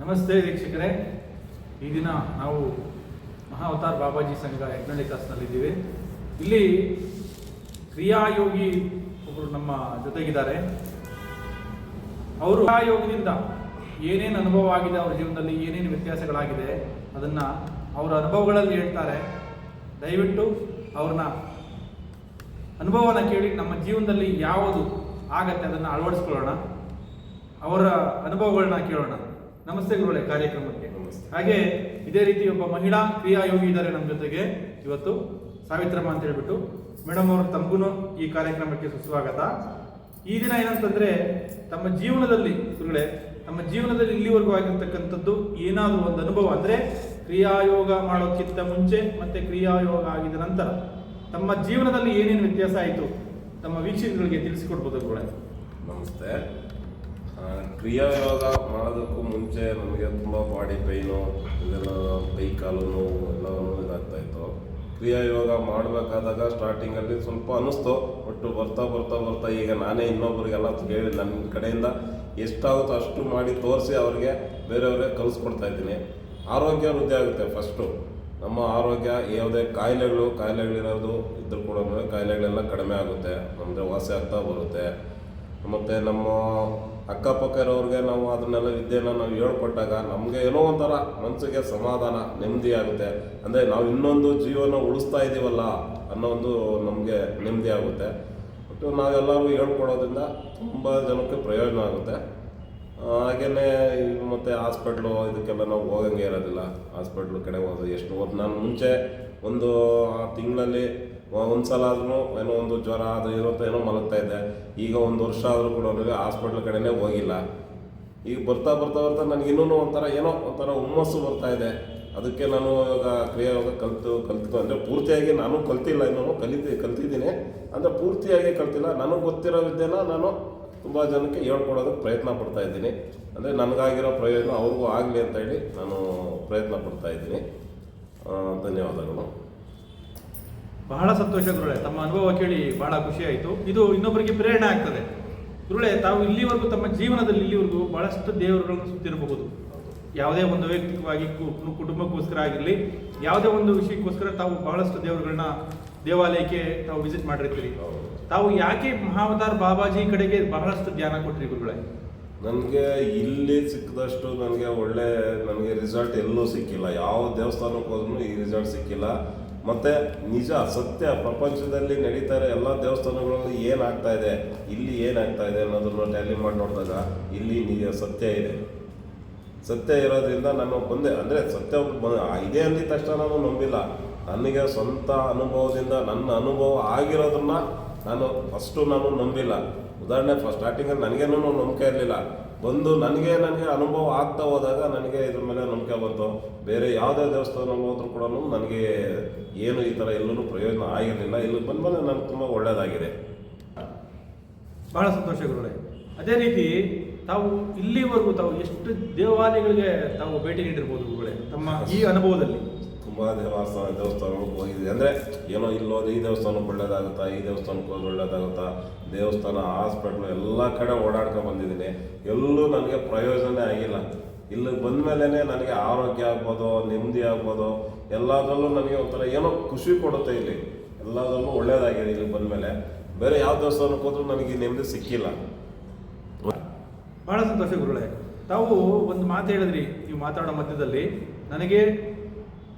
ನಮಸ್ತೆ ವೀಕ್ಷಕರೇ. ಈ ದಿನ ನಾವು ಮಹಾವತಾರ್ ಬಾಬಾಜಿ ಸಂಘ ಯಜ್ಞಳ್ಳಿ ಕ್ಲಾಸ್ನಲ್ಲಿದ್ದೀವಿ. ಇಲ್ಲಿ ಕ್ರಿಯಾಯೋಗಿ ಒಬ್ಬರು ನಮ್ಮ ಜೊತೆಗಿದ್ದಾರೆ. ಅವರು ಕ್ರಿಯಾಯೋಗದಿಂದ ಏನೇನು ಅನುಭವ ಆಗಿದೆ ಅವ್ರ ಜೀವನದಲ್ಲಿ, ಏನೇನು ವ್ಯತ್ಯಾಸಗಳಾಗಿದೆ ಅದನ್ನು ಅವರ ಅನುಭವಗಳಲ್ಲಿ ಹೇಳ್ತಾರೆ. ದಯವಿಟ್ಟು ಅವ್ರನ್ನ ಅನುಭವನ ಕೇಳಿ ನಮ್ಮ ಜೀವನದಲ್ಲಿ ಯಾವುದು ಆಗತ್ತೆ ಅದನ್ನು ಅಳವಡಿಸ್ಕೊಳ್ಳೋಣ. ಅವರ ಅನುಭವಗಳನ್ನ ಕೇಳೋಣ. ನಮಸ್ತೆ ಗುರುಗಳೇ ಕಾರ್ಯಕ್ರಮಕ್ಕೆ. ನಮಸ್ತೆ. ಹಾಗೆ ಇದೇ ರೀತಿ ಒಬ್ಬ ಮಹಿಳಾ ಕ್ರಿಯಾಯೋಗಿ ಇದ್ದಾರೆ ನಮ್ಮ ಜೊತೆಗೆ. ಇವತ್ತು ಸಾವಿತ್ರಮ್ಮ ಅಂತ ಹೇಳ್ಬಿಟ್ಟು ಮೇಡಮ್ ಅವರು ತಮಗೂ ಈ ಕಾರ್ಯಕ್ರಮಕ್ಕೆ ಸುಸ್ವಾಗತ. ಈ ದಿನ ಏನಂತಂದ್ರೆ ತಮ್ಮ ಜೀವನದಲ್ಲಿ ಗುರುಗಳೇ ತಮ್ಮ ಜೀವನದಲ್ಲಿ ಇಲ್ಲಿವರೆಗೂ ಆಗಿರ್ತಕ್ಕಂಥದ್ದು ಏನಾದರೂ ಒಂದು ಅನುಭವ ಅಂದ್ರೆ ಕ್ರಿಯಾಯೋಗ ಮಾಡೋಕ್ಕಿಂತ ಮುಂಚೆ ಮತ್ತೆ ಕ್ರಿಯಾಯೋಗ ಆಗಿದ ನಂತರ ತಮ್ಮ ಜೀವನದಲ್ಲಿ ಏನೇನು ವ್ಯತ್ಯಾಸ ಆಯಿತು ತಮ್ಮ ವೀಕ್ಷಕರಿಗೆ ತಿಳಿಸಿಕೊಡ್ಬೋದು ಗುರುಗಳೇ ನಮಸ್ತೆ. ಆ, ಕ್ರಿಯಾಯೋಗ ಮಾಡೋದಕ್ಕೂ ಮುಂಚೆ ನಮಗೆ ತುಂಬ ಬಾಡಿ ಪೈನು ಇದೆಲ್ಲ ಕೈ ಕಾಲು ನೋವು ಎಲ್ಲವೂ ಇದಾಗ್ತಾ ಇತ್ತು. ಕ್ರಿಯಾಯೋಗ ಮಾಡಬೇಕಾದಾಗ ಸ್ಟಾರ್ಟಿಂಗಲ್ಲಿ ಸ್ವಲ್ಪ ಅನ್ನಿಸ್ತು ಒಟ್ಟು ಬರ್ತಾ ಬರ್ತಾ ಬರ್ತಾ ಈಗ ನಾನೇ ಇನ್ನೊಬ್ಬರಿಗೆಲ್ಲ ಹೇಳಿ ನನ್ನ ಕಡೆಯಿಂದ ಎಷ್ಟಾಗುತ್ತೋ ಅಷ್ಟು ಮಾಡಿ ತೋರಿಸಿ ಅವ್ರಿಗೆ ಬೇರೆಯವ್ರಿಗೆ ಕಲಿಸ್ಕೊಡ್ತಾ ಇದ್ದೀನಿ. ಆರೋಗ್ಯ ವೃದ್ಧಿ ಆಗುತ್ತೆ ಫಸ್ಟು ನಮ್ಮ ಆರೋಗ್ಯ ಯಾವುದೇ ಕಾಯಿಲೆಗಳು ಕಾಯಿಲೆಗಳಿರೋದು ಇದ್ರೂ ಕೂಡ ಕಾಯಿಲೆಗಳೆಲ್ಲ ಕಡಿಮೆ ಆಗುತ್ತೆ ನಮ್ಮದು ವಾಸಿ ಆಗ್ತಾ ಬರುತ್ತೆ. ಮತ್ತು ನಮ್ಮ ಅಕ್ಕಪಕ್ಕ ಇರೋರಿಗೆ ನಾವು ಅದನ್ನೆಲ್ಲ ವಿದ್ಯೆನ ನಾವು ಹೇಳ್ಕೊಟ್ಟಾಗ ನಮಗೆ ಏನೋ ಒಂಥರ ಮನಸ್ಸಿಗೆ ಸಮಾಧಾನ, ನೆಮ್ಮದಿ ಆಗುತ್ತೆ. ಅಂದರೆ ನಾವು ಇನ್ನೊಂದು ಜೀವನ ಉಳಿಸ್ತಾ ಇದ್ದೀವಲ್ಲ ಅನ್ನೋ ಒಂದು ನಮಗೆ ನೆಮ್ಮದಿ ಆಗುತ್ತೆ. ಮತ್ತು ನಾವೆಲ್ಲರೂ ಹೇಳ್ಕೊಡೋದ್ರಿಂದ ತುಂಬ ಜನಕ್ಕೆ ಪ್ರಯೋಜನ ಆಗುತ್ತೆ. ಹಾಗೆಯೇ ಮತ್ತು ಹಾಸ್ಪಿಟ್ಲು ಇದಕ್ಕೆಲ್ಲ ನಾವು ಹೋಗಂಗೆ ಇರೋದಿಲ್ಲ. ಹಾಸ್ಪಿಟ್ಲ್ ಕಡೆ ಹೋದ್ರೆ ಎಷ್ಟು ನಾನು ಮುಂಚೆ ಒಂದು ತಿಂಗಳಲ್ಲಿ ಒಂದು ಸಲ ಆದ್ರೂ ಏನೋ ಒಂದು ಜ್ವರ ಅದು ಇರುತ್ತೆ ಏನೋ ಮಲಗ್ತಾ ಇದ್ದೆ. ಈಗ ಒಂದು ವರ್ಷ ಆದರೂ ಕೂಡ ಹಾಸ್ಪಿಟ್ಲ್ ಕಡೆನೇ ಹೋಗಿಲ್ಲ. ಈಗ ಬರ್ತಾ ಬರ್ತಾ ಬರ್ತಾ ನನಗೆ ಇನ್ನೂ ಒಂಥರ ಏನೋ ಒಂಥರ ಹುಮ್ಮಸ್ಸು ಬರ್ತಾ ಇದೆ. ಅದಕ್ಕೆ ನಾನು ಇವಾಗ ಕ್ರಿಯಾಯೋಗ ಕಲಿತು, ಕಲ್ತು ಅಂದರೆ ಪೂರ್ತಿಯಾಗಿ ನಾನು ಕಲ್ತಿಲ್ಲ ಇನ್ನೂ ಕಲಿತಿ, ಕಲ್ತಿದ್ದೀನಿ. ಅಂದರೆ ಪೂರ್ತಿಯಾಗಿ ಕಲ್ತಿಲ್ಲ. ನನಗೆ ಗೊತ್ತಿರೋ ವಿದ್ಯೆನ ನಾನು ತುಂಬ ಜನಕ್ಕೆ ಹೇಳ್ಕೊಡೋದಕ್ಕೆ ಪ್ರಯತ್ನ ಪಡ್ತಾ ಇದ್ದೀನಿ. ಅಂದರೆ ನನಗಾಗಿರೋ ಪ್ರಯೋಜನ ಅವ್ರಿಗೂ ಆಗಲಿ ಅಂತ ಹೇಳಿ ನಾನು ಪ್ರಯತ್ನ ಪಡ್ತಾ ಇದ್ದೀನಿ. ಧನ್ಯವಾದಗಳು. ಬಹಳ ಸಂತೋಷ ಗುರುಳೆ ತಮ್ಮ ಅನುಭವ ಕೇಳಿ ಬಹಳ ಖುಷಿ ಆಯಿತು. ಇದು ಇನ್ನೊಬ್ಬರಿಗೆ ಪ್ರೇರಣೆ ಆಗ್ತದೆ. ಗುರುಳೆ ತಾವು ಇಲ್ಲಿವರೆಗೂ ತಮ್ಮ ಜೀವನದಲ್ಲಿ ಇಲ್ಲಿವರೆಗೂ ಬಹಳಷ್ಟು ದೇವರುಗಳನ್ನು ಸುತ್ತಿರಬಹುದು. ಯಾವುದೇ ಒಂದು ವೈಯಕ್ತಿಕವಾಗಿ ಕುಟುಂಬಕ್ಕೋಸ್ಕರ ಆಗಿರಲಿ, ಯಾವುದೇ ಒಂದು ವಿಷಯಕ್ಕೋಸ್ಕರ ತಾವು ಬಹಳಷ್ಟು ದೇವರುಗಳನ್ನ ದೇವಾಲಯಕ್ಕೆ ತಾವು ವಿಸಿಟ್ ಮಾಡಿರ್ತೀರಿ. ತಾವು ಯಾಕೆ ಮಹಾವತಾರ್ ಬಾಬಾಜಿ ಕಡೆಗೆ ಬಹಳಷ್ಟು ಧ್ಯಾನ ಕೊಟ್ಟಿರಿ ಗುರುಗಳೇ? ನನಗೆ ಇಲ್ಲಿ ಸಿಕ್ಕಿದಷ್ಟು ನನಗೆ ಒಳ್ಳೆ, ನನಗೆ ರಿಸಲ್ಟ್ ಎಲ್ಲೂ ಸಿಕ್ಕಿಲ್ಲ. ಯಾವ ದೇವಸ್ಥಾನಕ್ಕೆ ಹೋದ್ರೂ ಈ ರಿಸಲ್ಟ್ ಸಿಕ್ಕಿಲ್ಲ. ಮತ್ತು ನಿಜ, ಸತ್ಯ, ಪ್ರಪಂಚದಲ್ಲಿ ನಡೀತಾ ಇರೋ ಎಲ್ಲ ದೇವಸ್ಥಾನಗಳಲ್ಲಿ ಏನಾಗ್ತಾ ಇದೆ, ಇಲ್ಲಿ ಏನಾಗ್ತಾ ಇದೆ ಅನ್ನೋದನ್ನ ಟ್ಯಾಲಿ ಮಾಡಿ ನೋಡಿದಾಗ ಇಲ್ಲಿ ನಿಜ, ಸತ್ಯ ಇದೆ. ಸತ್ಯ ಇರೋದ್ರಿಂದ ನಾನು ಬಂದೆ, ಅಂದರೆ ಸತ್ಯ ಇದೆ ಅಂದಿದ ತಕ್ಷಣ ನಾನು ನಂಬಿಲ್ಲ. ನನಗೆ ಸ್ವಂತ ಅನುಭವದಿಂದ, ನನ್ನ ಅನುಭವ ಆಗಿರೋದನ್ನ ನಾನು ಫಸ್ಟು ನಾನು ನಂಬಿಲ್ಲ. ಉದಾಹರಣೆ ಫಸ್ಟ್ ಸ್ಟಾರ್ಟಿಂಗಲ್ಲಿ ನನಗೇನೂ ನಂಬಿಕೆ ಇರಲಿಲ್ಲ. ಬಂದು ನನಗೆ ನನಗೆ ಅನುಭವ ಆಗ್ತಾ ಹೋದಾಗ ನನಗೆ ಇದ್ರ ಮೇಲೆ ನಂಬಿಕೆ ಬಂತು. ಬೇರೆ ಯಾವುದೇ ದೇವಸ್ಥಾನ ಹೋದ್ರೂ ಕೂಡ ನನಗೆ ಏನು ಈ ಥರ ಎಲ್ಲೂ ಪ್ರಯೋಜನ ಆಗಿರಲಿಲ್ಲ. ಇಲ್ಲಿ ಬಂದಮೇಲೆ ನನಗೆ ತುಂಬ ಒಳ್ಳೆಯದಾಗಿದೆ ಬಹಳ ಸಂತೋಷ ಗುರುಗಳೇ. ಅದೇ ರೀತಿ ತಾವು ಇಲ್ಲಿವರೆಗೂ ತಾವು ಎಷ್ಟು ದೇವಾಲಯಗಳಿಗೆ ತಾವು ಭೇಟಿ ನೀಡಿರ್ಬೋದು ಗುರುಗಳೇ, ತಮ್ಮ ಈ ಅನುಭವದಲ್ಲಿ? ತುಂಬ ದೇವಸ್ಥಾನ ದೇವಸ್ಥಾನಕ್ಕೆ ಹೋಗಿದ್ವಿ. ಅಂದರೆ ಏನೋ ಇಲ್ಲೋದು ಈ ದೇವಸ್ಥಾನಕ್ಕೆ ಒಳ್ಳೇದಾಗುತ್ತಾ, ಈ ದೇವಸ್ಥಾನಕ್ಕೆ ಹೋದ್ರೆ ಒಳ್ಳೇದಾಗುತ್ತಾ, ದೇವಸ್ಥಾನ ಹಾಸ್ಪಿಟ್ಲು ಎಲ್ಲ ಕಡೆ ಓಡಾಡ್ಕೊಂಡು ಬಂದಿದ್ದೀನಿ. ಎಲ್ಲೂ ನನಗೆ ಪ್ರಯೋಜನ ಆಗಿಲ್ಲ. ಇಲ್ಲಿ ಬಂದಮೇಲೆ ನನಗೆ ಆರೋಗ್ಯ ಆಗ್ಬೋದು, ನೆಮ್ಮದಿ ಆಗ್ಬೋದು, ಎಲ್ಲದರಲ್ಲೂ ನನಗೆ ಒಂಥರ ಏನೋ ಖುಷಿ ಕೊಡುತ್ತೆ ಇಲ್ಲಿ. ಎಲ್ಲದರಲ್ಲೂ ಒಳ್ಳೇದಾಗಿದೆ ಇಲ್ಲಿ ಬಂದಮೇಲೆ. ಬೇರೆ ಯಾವ ದೇವಸ್ಥಾನಕ್ಕೆ ಹೋದ್ರೂ ನನಗೆ ನೆಮ್ಮದಿ ಸಿಕ್ಕಿಲ್ಲ. ಬಹಳ ಸಂತೋಷ ಗುರುಗಳೇ. ತಾವು ಒಂದು ಮಾತು ಹೇಳಿದ್ರಿ, ನೀವು ಮಾತಾಡೋ ಮಧ್ಯದಲ್ಲಿ, ನನಗೆ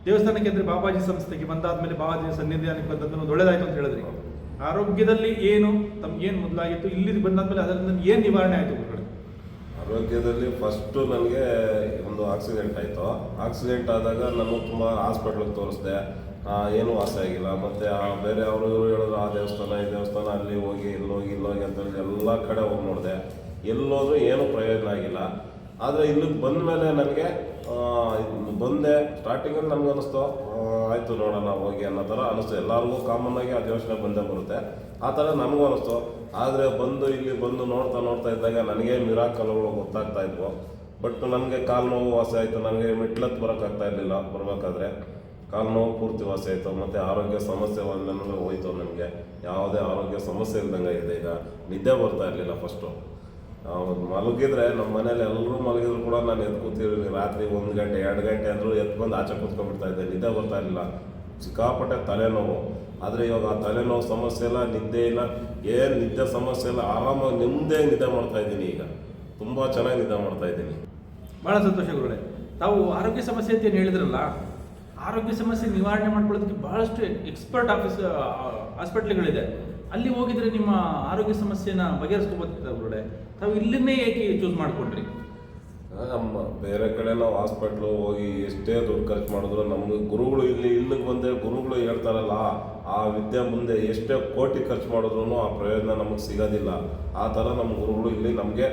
ದೇವಸ್ಥಾನಕ್ಕೆ ಅಂದರೆ ಬಾಬಾಜಿ ಸಂಸ್ಥೆಗೆ ಬಂದಾದ್ಮೇಲೆ ಬಾಬಾಜಿ ಸನ್ನಿಧಾನಕ್ಕೆ ಬಂದದ್ದು ಒಳ್ಳೇದಾಯ್ತು ಅಂತ ಹೇಳಿದ್ರಿ. ಆರೋಗ್ಯದಲ್ಲಿ ಏನು ತಮ್ಗೇನು ಮೊದಲಾಗಿತ್ತು ಇಲ್ಲಿ ಬಂದಾದ್ಮೇಲೆ ಅದರಿಂದ ಏನು ನಿವಾರಣೆ ಆಯಿತು ಗುರುಗಳು? ಆರೋಗ್ಯದಲ್ಲಿ ಫಸ್ಟು ನನಗೆ ಒಂದು ಆಕ್ಸಿಡೆಂಟ್ ಆಯಿತು. ಆಕ್ಸಿಡೆಂಟ್ ಆದಾಗ ನಾನು ತುಂಬ ಹಾಸ್ಪಿಟ್ಲಿಗೆ ತೋರಿಸ್ದೆ. ಏನೂ ವಾಸಿ ಆಗಿಲ್ಲ. ಮತ್ತು ಬೇರೆ ಅವರು ಹೇಳಿದ್ರು, ಆ ದೇವಸ್ಥಾನ, ಈ ದೇವಸ್ಥಾನ, ಅಲ್ಲಿ ಹೋಗಿ, ಇಲ್ಲಿ ಹೋಗಿ ಇಲ್ಲಿ ಹೋಗಿ ಅಂತ ಹೇಳಿ ಎಲ್ಲ ಕಡೆ ಹೋಗಿ ನೋಡಿದೆ. ಎಲ್ಲೋದ್ರೂ ಏನೂ ಪ್ರಯೋಜನ ಆಗಿಲ್ಲ. ಆದರೆ ಇಲ್ಲಿಗೆ ಬಂದ ಮೇಲೆ ನನಗೆ ಬಂದೆ. ಸ್ಟಾರ್ಟಿಂಗಲ್ಲಿ ನಮ್ಗೆ ಅನ್ನಿಸ್ತು ಆಯಿತು ನೋಡೋಣ ಹೋಗಿ ಅನ್ನೋ ಥರ ಅನ್ನಿಸ್ತು ಎಲ್ಲರಿಗೂ ಕಾಮನ್ ಆಗಿ ಆ ಯೋಚನೆ ಬಂದೇ ಬರುತ್ತೆ. ಆ ಥರ ನಮಗೂ ಅನ್ನಿಸ್ತು ಆದರೆ ಬಂದು ಇಲ್ಲಿ ಬಂದು ನೋಡ್ತಾ ನೋಡ್ತಾ ಇದ್ದಾಗ ನನಗೆ ಮಿರಾಕಲ್ಗಳು ಗೊತ್ತಾಗ್ತಾ ಇದ್ವು. ಬಟ್ ನನಗೆ ಕಾಲು ನೋವು ವಾಸಿ ಆಯಿತು. ನನಗೆ ಮೆಟ್ಲತ್ತು ಬರೋಕ್ಕಾಗ್ತಾ ಇರಲಿಲ್ಲ ಬರಬೇಕಾದ್ರೆ. ಕಾಲು ನೋವು ಪೂರ್ತಿ ವಾಸಿ ಆಯಿತು. ಮತ್ತು ಆರೋಗ್ಯ ಸಮಸ್ಯೆ ಒಂದನ್ನು ಹೋಯಿತು ನನಗೆ. ಯಾವುದೇ ಆರೋಗ್ಯ ಸಮಸ್ಯೆ ಇಲ್ದಂಗೆ ಇದೆ ಈಗ. ನಿದ್ದೆ ಬರ್ತಾ ಇರಲಿಲ್ಲ ಫಸ್ಟು ನಾವು ಮಲಗಿದ್ರೆ ನಮ್ಮ ಮನೇಲಿ ಎಲ್ಲರೂ ಮಲಗಿದ್ರು ಕೂಡ ನಾನು ಎದ್ದು ಕೂತಿರ್ಲಿಲ್ಲ ರಾತ್ರಿ ಒಂದು ಗಂಟೆ, ಎರಡು ಗಂಟೆ ಅಂದರೂ ಎದ್ದು ಬಂದು ಆಚೆ ಕೂತ್ಕೊಂಡ್ಬಿಡ್ತಾ ಇದ್ದೆ, ನಿದ್ದೆ ಬರ್ತಾ ಇರಲಿಲ್ಲ. ಸಿಕ್ಕಾಪಟ್ಟೆ ತಲೆನೋವು. ಆದರೆ ಇವಾಗ ಆ ತಲೆನೋವು ಸಮಸ್ಯೆ ಇಲ್ಲ, ನಿದ್ದೆ ಇಲ್ಲ. ಏನು ನಿದ್ದೆ ಸಮಸ್ಯೆ ಇಲ್ಲ, ಆರಾಮಾಗಿ ನಿಮ್ಮದೇ ನಿದ್ದೆ ಮಾಡ್ತಾ ಇದ್ದೀನಿ ಈಗ. ತುಂಬ ಚೆನ್ನಾಗಿ ನಿದ್ದೆ ಮಾಡ್ತಾ ಇದ್ದೀನಿ. ಭಾಳ ಸಂತೋಷ ಗುರುಗಳೇ. ತಾವು ಆರೋಗ್ಯ ಸಮಸ್ಯೆ ಅಂತ ಏನು ಹೇಳಿದ್ರಲ್ಲ, ಆರೋಗ್ಯ ಸಮಸ್ಯೆ ನಿವಾರಣೆ ಮಾಡ್ಕೊಳ್ಳೋದಕ್ಕೆ ಬಹಳಷ್ಟು ಎಕ್ಸ್ಪರ್ಟ್ ಆಫೀಸ್ ಹಾಸ್ಪಿಟ್ಲ್ಗಳಿದೆ ಅಲ್ಲಿ ಹೋಗಿದ್ರೆ ನಿಮ್ಮ ಆರೋಗ್ಯ ಸಮಸ್ಯೆನ ಬಗೆಹರಿಸ್ಕೋಬೋದಿತ್ತು ಗುರುಗಳೇ? ತಾವು ಇಲ್ಲಿನೇ ಏಕೆ ಚೂಸ್ ಮಾಡ್ಕೊಂಡ್ರಿ? ನಮ್ಮ ಬೇರೆ ಕಡೆ ನಾವು ಹಾಸ್ಪಿಟ್ಲು ಹೋಗಿ ಎಷ್ಟೇ ದುಡ್ಡು ಖರ್ಚು ಮಾಡಿದ್ರು ನಮ್ಗೆ ಗುರುಗಳು ಇಲ್ಲಿ ಇಲ್ಲಿಗೆ ಬಂದೆ ಗುರುಗಳು ಹೇಳ್ತಾರಲ್ಲ, ಆ ವಿದ್ಯೆ ಮುಂದೆ ಎಷ್ಟೇ ಕೋಟಿ ಖರ್ಚು ಮಾಡಿದ್ರು ಆ ಪ್ರಯೋಜನ ನಮಗೆ ಸಿಗೋದಿಲ್ಲ. ಆ ಥರ ನಮ್ಮ ಗುರುಗಳು ಇಲ್ಲಿ ನಮಗೆ,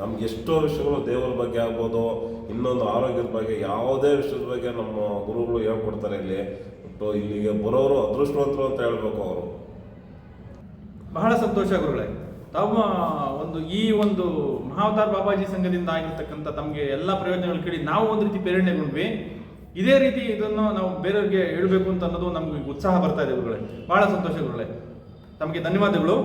ನಮ್ಗೆ ಎಷ್ಟೋ ವಿಷಯಗಳು ದೇವರ ಬಗ್ಗೆ ಆಗ್ಬೋದು, ಇನ್ನೊಂದು ಆರೋಗ್ಯದ ಬಗ್ಗೆ, ಯಾವುದೇ ವಿಷಯದ ಬಗ್ಗೆ ನಮ್ಮ ಗುರುಗಳು ಹೇಳ್ಕೊಡ್ತಾರೆ ಇಲ್ಲಿ. ಬಟ್ ಇಲ್ಲಿಗೆ ಬರೋರು ಅದೃಷ್ಟವಂತರು ಅಂತ ಹೇಳ್ಬೇಕು ಅವರು. ಬಹಳ ಸಂತೋಷ ಗುರುಗಳೇ. ತಮ್ಮ ಒಂದು ಈ ಒಂದು ಮಹಾವತಾರ್ ಬಾಬಾಜಿ ಸಂಘದಿಂದ ಆಗಿರ್ತಕ್ಕಂಥ ತಮಗೆ ಎಲ್ಲ ಪ್ರಯೋಜನಗಳು ಕೇಳಿ ನಾವು ಒಂದು ರೀತಿ ಪ್ರೇರಣೆಗೊಂಡ್ವಿ ಇದೇ ರೀತಿ ಇದನ್ನು ನಾವು ಬೇರೆಯವ್ರಿಗೆ ಹೇಳಬೇಕು ಅಂತ ಅನ್ನೋದು ನಮಗೆ ಉತ್ಸಾಹ ಬರ್ತಾ ಇದೆ ಗುರುಗಳೇ. ಬಹಳ ಸಂತೋಷ ಗುರುಗಳೇ. ತಮಗೆ ಧನ್ಯವಾದಗಳು.